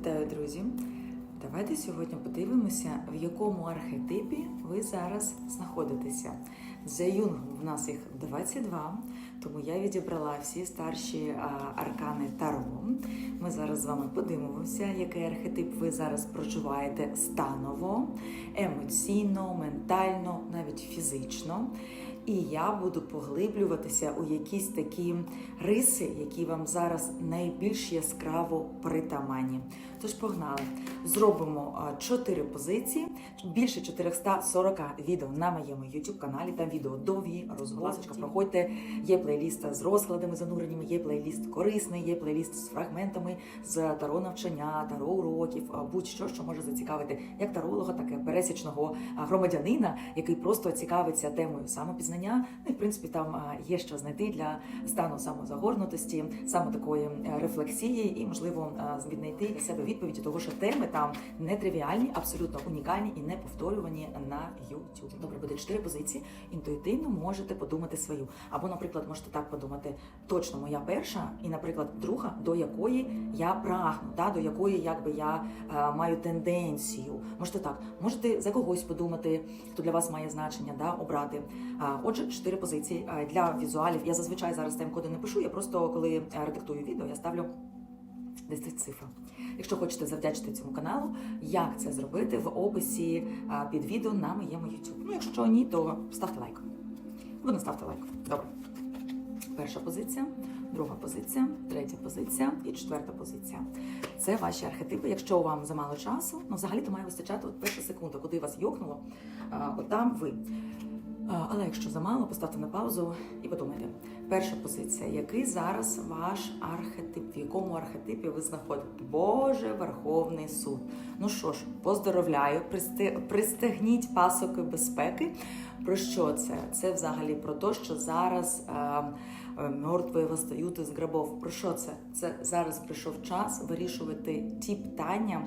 Вітаю, друзі! Давайте сьогодні подивимося, в якому архетипі ви зараз знаходитеся. За юнгом в нас їх 22, тому я відібрала всі старші аркани Таро. Ми зараз з вами подивимося, який архетип ви зараз проживаєте станово, емоційно, ментально, навіть фізично. І я буду поглиблюватися у якісь такі риси, які вам зараз найбільш яскраво притаманні. Тож погнали. Зробимо а, чотири позиції, більше 440 відео на моєму youtube каналі. Там відео довгі, розголасочка. Проходьте. Є плейліст з розкладами зануреннями, є плейліст корисний, є плейліст з фрагментами з таро навчання, таро уроків, будь-що, що може зацікавити як таролога, так і пересічного громадянина, який просто цікавиться темою самопізнання. Ну і в принципі там є що знайти для стану самозагорнутості, саме такої е, рефлексії, і можливо а, віднайти для себе відповіді, того що теми там нетривіальні, абсолютно унікальні і неповторювані на YouTube. Добре, буде чотири позиції. Інтуїтивно можете подумати свою. Або, наприклад, можете так подумати: точно моя перша, і, наприклад, друга, до якої я прагну, та до якої якби я е, маю тенденцію. Можете так, можете за когось подумати, хто для вас має значення, да, обрати. А, Отже, чотири позиції для візуалів. Я зазвичай зараз тайм-коди не пишу. Я просто коли е, редактую відео, я ставлю 10 цифр. Якщо хочете завдячити цьому каналу, як це зробити в описі під відео на моєму YouTube. Ну, якщо ні, то ставте лайк. Ви не ставте лайк. Добре. Перша позиція, друга позиція, третя позиція і четверта позиція. Це ваші архетипи. Якщо вам замало часу, ну взагалі то має вистачати от перша секунда, куди вас йокнуло, от там ви. Але якщо замало, поставте на паузу і подумайте. Перша позиція, який зараз ваш архетип, в якому архетипі ви знаходите? Боже Верховний суд. Ну що ж, поздоровляю, пристегніть пасоки безпеки. Про що це? Це взагалі про те, що зараз е, е, мертві восстають із гробов. Про що це? Це зараз прийшов час вирішувати ті питання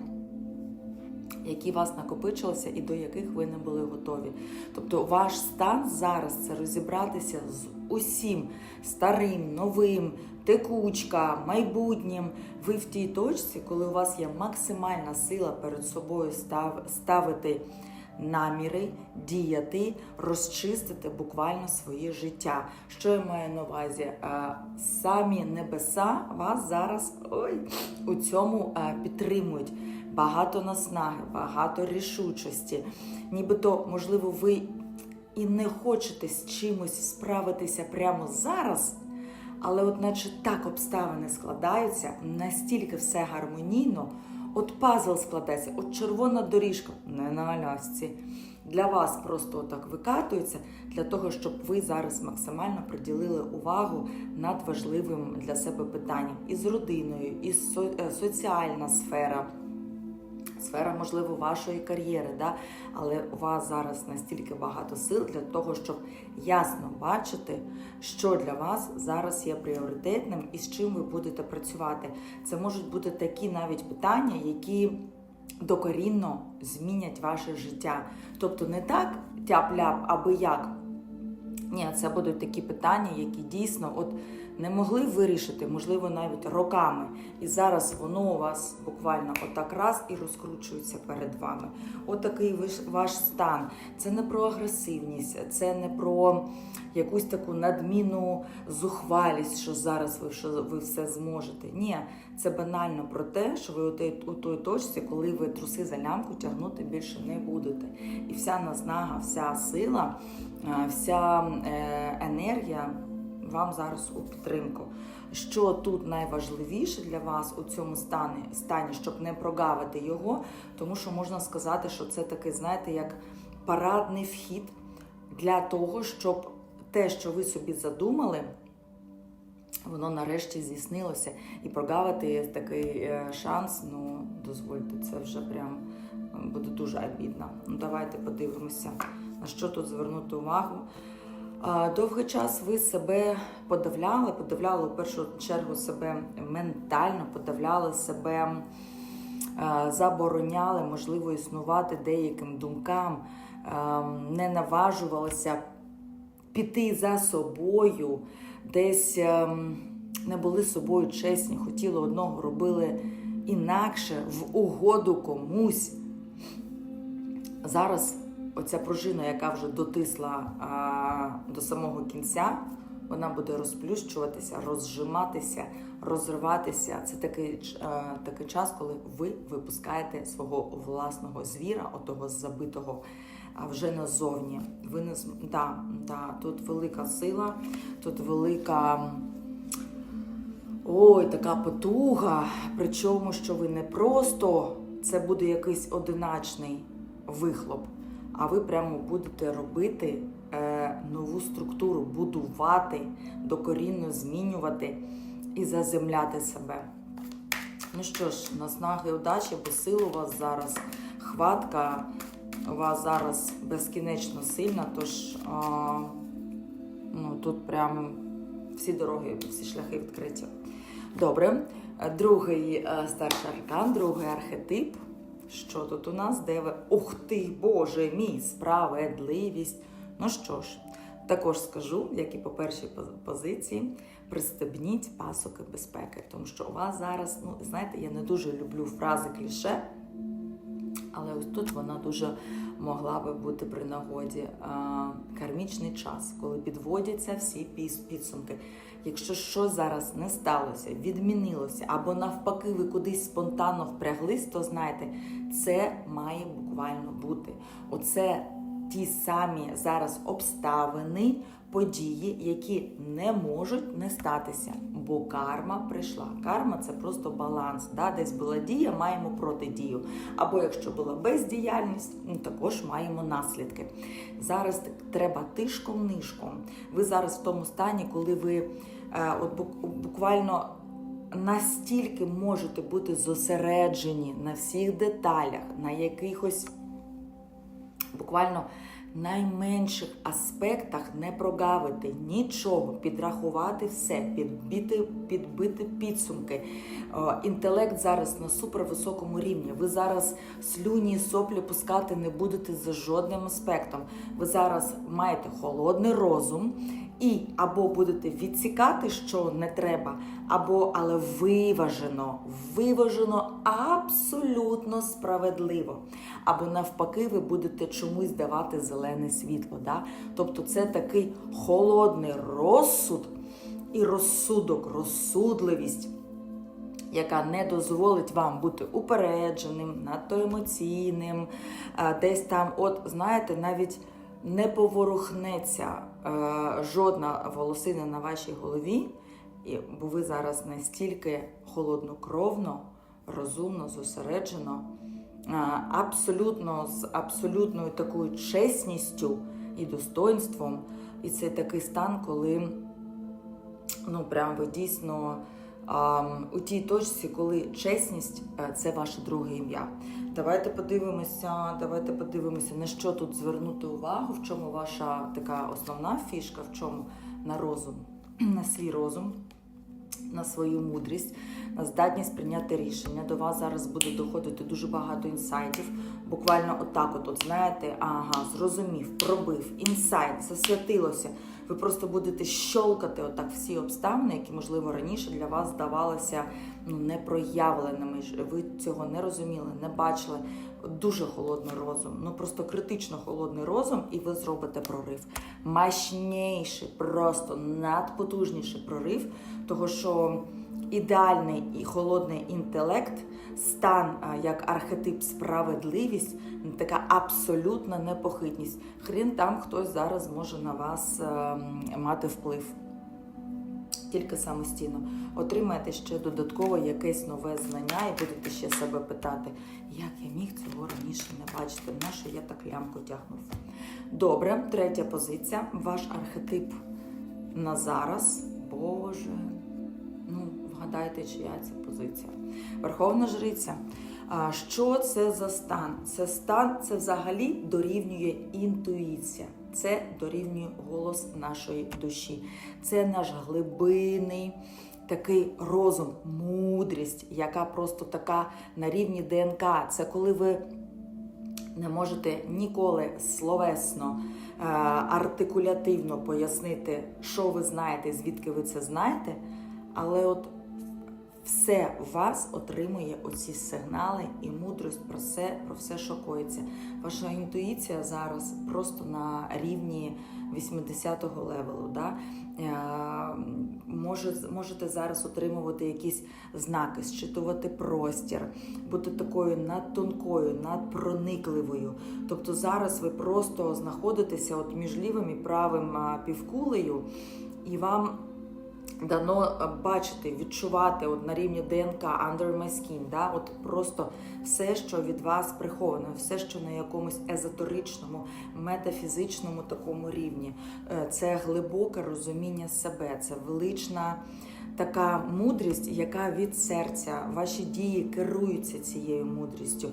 які вас накопичилися і до яких ви не були готові. Тобто ваш стан зараз це розібратися з усім старим, новим, текучка, майбутнім. Ви в тій точці, коли у вас є максимальна сила перед собою став, ставити наміри, діяти, розчистити буквально своє життя. Що я маю на увазі? Е, Самі небеса вас зараз ой, у цьому е, підтримують. Багато наснаги, багато рішучості. Нібито, можливо, ви і не хочете з чимось справитися прямо зараз, але, от наче так обставини складаються, настільки все гармонійно, от пазл складається, от червона доріжка, не на Алясці, для вас просто так викатується, для того, щоб ви зараз максимально приділили увагу над важливим для себе питанням. І з родиною, і е, соціальна сфера сфера, можливо, вашої кар'єри, да? але у вас зараз настільки багато сил для того, щоб ясно бачити, що для вас зараз є пріоритетним і з чим ви будете працювати. Це можуть бути такі навіть питання, які докорінно змінять ваше життя. Тобто не так тяп-ляп, аби як. Ні, це будуть такі питання, які дійсно от не могли вирішити, можливо, навіть роками. І зараз воно у вас буквально отак раз і розкручується перед вами. Отакий ваш, ваш стан. Це не про агресивність, це не про якусь таку надмінну зухвалість, що зараз ви що ви все зможете. Ні, це банально про те, що ви у той, у той точці, коли ви труси за лямку тягнути більше не будете. І вся наснага, вся сила, е, вся е, енергія вам зараз у підтримку. Що тут найважливіше для вас у цьому стані, стані, щоб не прогавити його, тому що можна сказати, що це такий, знаєте, як парадний вхід для того, щоб те, що ви собі задумали, воно нарешті здійснилося. І прогавити такий е, шанс, ну дозвольте, це вже прям буде дуже обідно. Ну давайте подивимося, на що тут звернути увагу. Довгий час ви себе подавляли, подавляли в першу чергу себе ментально, подавляли себе, е, забороняли, можливо, існувати деяким думкам, е, не наважувалися піти за собою, десь ем, не були собою чесні, хотіли одного, робили інакше в угоду комусь. Зараз оця пружина, яка вже дотисла а, до самого кінця, вона буде розплющуватися, розжиматися, розриватися. Це такий, ч- е, такий час, коли ви випускаєте свого власного звіра, отого забитого, а вже назовні. Ви не да, да, тут велика сила, тут велика. Ой, така потуга. Причому, що ви не просто це буде якийсь одиначний вихлоп, а ви прямо будете робити е, нову структуру, будувати, докорінно змінювати і заземляти себе. Ну що ж, наснаги удачі, бо сил у вас зараз хватка, у вас зараз безкінечно сильна, тож а, ну, тут прям всі дороги, всі шляхи відкриті. Добре, другий е, старший аркан, другий архетип. Що тут у нас? деве? Ух ти, Боже мій, справедливість. Ну що ж, також скажу, як і по першій позиції, пристебніть пасоки безпеки, тому що у вас зараз, ну знаєте, я не дуже люблю фрази кліше, але ось тут вона дуже могла би бути при нагоді. А, Кармічний час, коли підводяться всі підсумки. Якщо що зараз не сталося, відмінилося, або навпаки, ви кудись спонтанно впряглись, то знайте, це має буквально бути. Оце ті самі зараз обставини, події, які не можуть не статися, бо карма прийшла. Карма це просто баланс. Да? Десь була дія, маємо протидію. Або якщо була бездіяльність, ну, також маємо наслідки. Зараз треба тишком-нишком. Ви зараз в тому стані, коли ви е, от буквально настільки можете бути зосереджені на всіх деталях, на якихось буквально найменших аспектах не прогавити нічого, підрахувати все, підбити, підбити підсумки. Інтелект зараз на супервисокому рівні. Ви зараз слюні і соплі пускати не будете за жодним аспектом. Ви зараз маєте холодний розум. І або будете відсікати, що не треба, або але виважено, виважено абсолютно справедливо. Або навпаки, ви будете чомусь давати зелене світло. Да? Тобто це такий холодний розсуд і розсудок, розсудливість. Яка не дозволить вам бути упередженим, надто емоційним, десь там, от знаєте, навіть не поворухнеться е, жодна волосина на вашій голові, бо ви зараз настільки холоднокровно, розумно, зосереджено, е, абсолютно з абсолютною такою чесністю і достоинством. І це такий стан, коли ну, прям ви дійсно у тій точці, коли чесність е, це ваше друге ім'я. Давайте подивимося, давайте подивимося, на що тут звернути увагу, в чому ваша така основна фішка, в чому на розум, на свій розум, на свою мудрість, на здатність прийняти рішення. До вас зараз буде доходити дуже багато інсайтів. Буквально отак, от, от знаєте, ага, зрозумів, пробив, інсайт, засвятилося. Ви просто будете щолкати отак всі обставини, які, можливо, раніше для вас здавалися ну, непроявленими. Ви цього не розуміли, не бачили. Дуже холодний розум, ну просто критично холодний розум, і ви зробите прорив. Мощніший, просто надпотужніший прорив, того що ідеальний і холодний інтелект, стан як архетип справедливість, така абсолютна непохитність. Хрін там хтось зараз може на вас е, мати вплив. Тільки самостійно отримаєте ще додатково якесь нове знання і будете ще себе питати, як я міг цього раніше не бачити, на що я так лямку тягнув. Добре, третя позиція. Ваш архетип на зараз. Боже, вгадайте, чия це позиція. Верховна жриця. Що це за стан? Це стан, це взагалі дорівнює інтуїція. Це дорівнює голос нашої душі. Це наш глибинний такий розум, мудрість, яка просто така на рівні ДНК. Це коли ви не можете ніколи словесно, е, артикулятивно пояснити, що ви знаєте, звідки ви це знаєте, але от все вас отримує оці сигнали і мудрость про все, про все, що коїться. Ваша інтуїція зараз просто на рівні 80-го левелу. Да? Е, можете зараз отримувати якісь знаки, зчитувати простір, бути такою надтонкою, надпроникливою. Тобто зараз ви просто знаходитеся от між лівим і правим півкулею, і вам дано бачити, відчувати от на рівні ДНК under my skin, да? от просто все, що від вас приховано, все, що на якомусь езотеричному, метафізичному такому рівні. Е, Це глибоке розуміння себе, це велична така мудрість, яка від серця, ваші дії керуються цією мудрістю,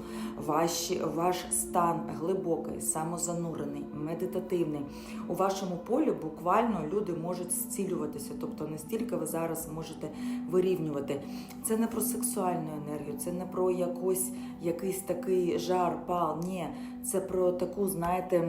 ваші, ваш стан глибокий, самозанурений, медитативний. У вашому полі буквально люди можуть зцілюватися, тобто настільки ви зараз можете вирівнювати. Це не про сексуальну енергію, це не про якусь, якийсь такий жар, пал. Ні, це про таку, знаєте,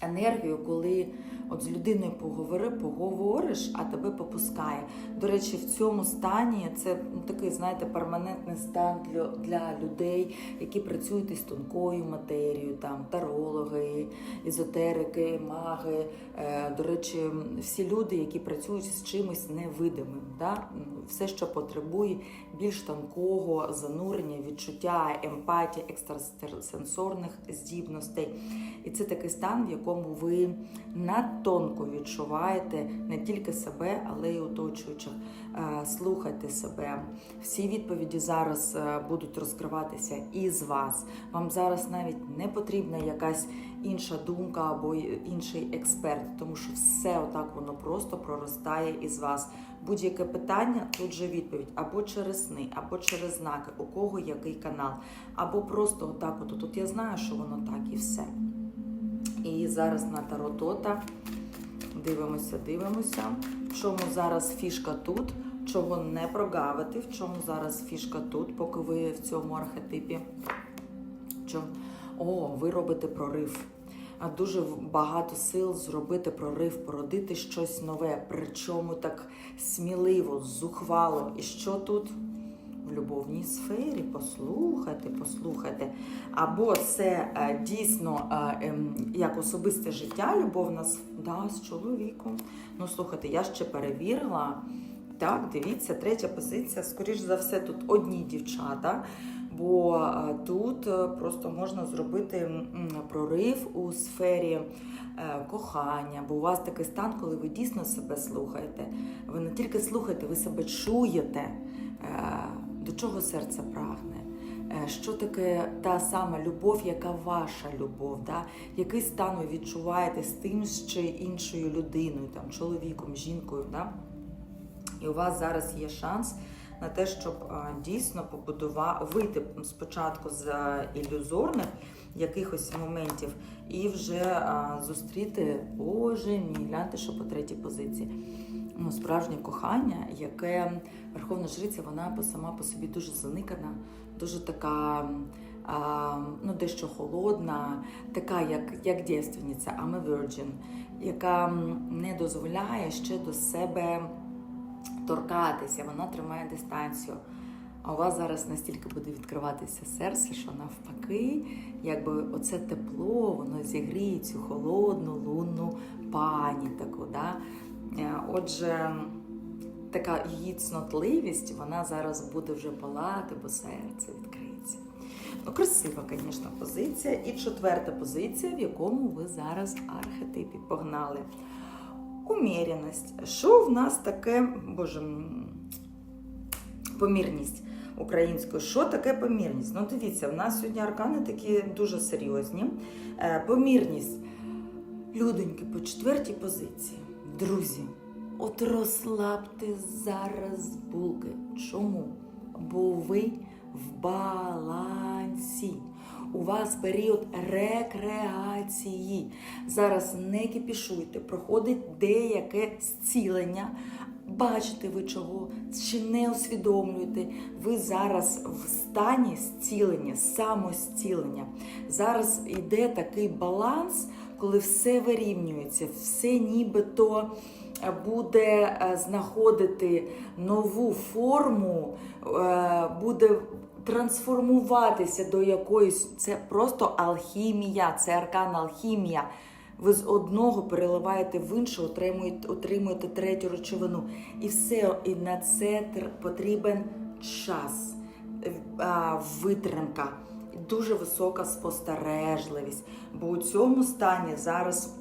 енергію, коли от з людиною поговори, поговориш, а тебе попускає. До речі, в цьому стані це ну, такий, знаєте, перманентний стан для, для людей, які працюють із тонкою матерією, там тарологи, езотерики, маги. Е, до речі, всі люди, які працюють з чимось невидимим, да? все, що потребує більш тонкого занурення, відчуття, емпатії, екстрасенсорних здібностей. І це такий стан, в якому ви надтонко відчуваєте не тільки себе, але й оточуючих. Е, Слухайте себе. Всі відповіді зараз е, будуть розкриватися із вас. Вам зараз навіть не потрібна якась інша думка або інший експерт, тому що все отак воно просто проростає із вас. Будь-яке питання, тут же відповідь або через сни, або через знаки, у кого який канал, або просто отак. От, тут я знаю, що воно так і все. Зараз на Таротота дивимося, дивимося. В чому зараз фішка тут, чого не прогавити, в чому зараз фішка тут, поки ви в цьому архетипі. Чому? О, ви робите прорив. А дуже багато сил зробити прорив, породити щось нове, причому так сміливо, зухвало. І що тут? В любовній сфері, послухайте, послухайте. Або це е, дійсно е, ем, як особисте життя, любовна да, з чоловіком. Ну, слухайте, я ще перевірила. Так, дивіться, третя позиція. Скоріш за все, тут одні дівчата, бо е, тут просто можна зробити прорив у сфері кохання, бо у вас такий стан, коли ви дійсно себе слухаєте. Ви не тільки слухаєте, ви себе чуєте, до чого серце прагне. Е, Що таке та сама любов, яка ваша любов? Да? Який стан ви відчуваєте з тим чи іншою людиною, там, чоловіком, жінкою? Да? І у вас зараз є шанс на те, щоб дійсно побудувати, вийти спочатку з ілюзорних якихось моментів і вже зустріти, боже мій, гляньте, що по третій позиції. Ну, справжнє кохання, яке Верховна Жриця, вона сама по собі дуже заникана, дуже така. А, ну, дещо холодна, така, як, як дівственниця, I'm a virgin, яка не дозволяє ще до себе торкатися, вона тримає дистанцію. А у вас зараз настільки буде відкриватися серце, що навпаки, якби оце тепло, воно зігріє цю холодну лунну пані таку. Да? Е, Отже, така її цнотливість, вона зараз буде вже палати, бо серце відкриється. Ну, красива, звісно, позиція. І четверта позиція, в якому ви зараз архетипі погнали. Уміряність. Що в нас таке, боже, помірність українською? Що таке помірність? Ну, дивіться, в нас сьогодні аркани такі дуже серйозні. Е, Помірність. Людоньки по четвертій позиції. Друзі, от розслабте зараз булки. Чому? Бо ви в балансі. У вас період рекреації. Зараз не кипішуйте, проходить деяке зцілення. Бачите ви чого, чи не усвідомлюєте, ви зараз в стані зцілення, самозцілення. Зараз йде такий баланс, коли все вирівнюється, все нібито буде е, знаходити нову форму, е, буде трансформуватися до якоїсь. Це просто алхімія, це аркан алхімія. Ви з одного переливаєте в інше, отримуєте, отримуєте третю речовину. І все, і на це тр- потрібен час, е, витримка, дуже висока спостережливість. Бо у цьому стані зараз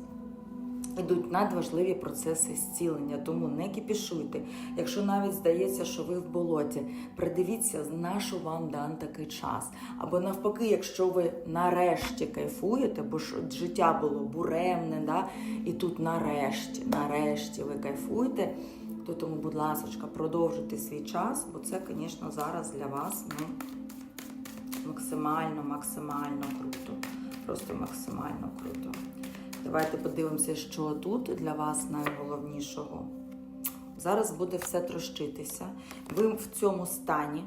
йдуть надважливі процеси зцілення, тому не кіпішуйте. Якщо навіть здається, що ви в болоті, придивіться, на що вам дан такий час. Або навпаки, якщо ви нарешті кайфуєте, бо ж життя було буремне, да? і тут нарешті, нарешті ви кайфуєте, то тому, будь ласка, продовжуйте свій час, бо це, звісно, зараз для вас ну, максимально, максимально круто. Просто максимально круто. Давайте подивимося, що тут для вас найголовнішого. Зараз буде все трощитися. Ви в цьому стані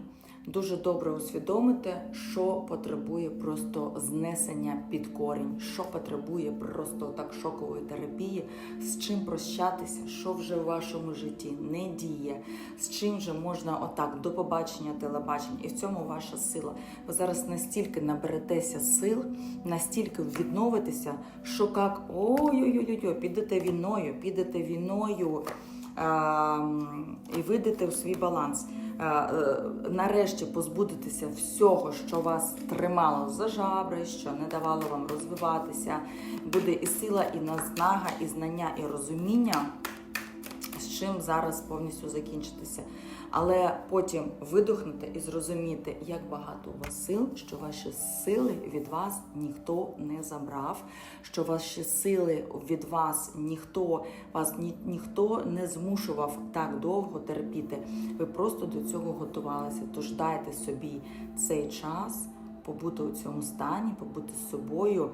дуже добре усвідомите, що потребує просто знесення під корінь, що потребує просто так шокової терапії, з чим прощатися, що вже в вашому житті не діє, з чим же можна отак до побачення, телебачення. І в цьому ваша сила. Ви зараз настільки наберетеся сил, настільки відновитеся, що як ой-ой-ой, підете війною, підете війною. І вийдете у свій баланс. Е, е, Нарешті позбудетеся всього, що вас тримало за жабри, що не давало вам розвиватися. Буде і сила, і назнага, і знання, і розуміння, з чим зараз повністю закінчитися. Але потім видохнути і зрозуміти, як багато у вас сил, що ваші сили від вас ніхто не забрав, що ваші сили від вас ніхто вас ні, ніхто не змушував так довго терпіти. Ви просто до цього готувалися. Тож дайте собі цей час. Побути у цьому стані, побути з собою,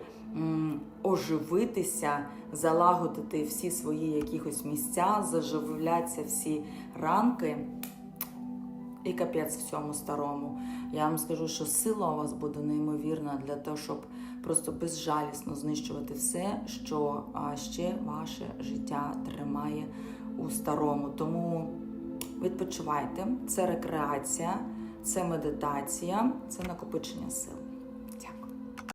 оживитися, залагодити всі свої якихось місця, заживляться всі ранки і капець в цьому старому. Я вам скажу, що сила у вас буде неймовірна для того, щоб просто безжалісно знищувати все, що ще ваше життя тримає у старому. Тому відпочивайте, це рекреація, це медитація, це накопичення сил.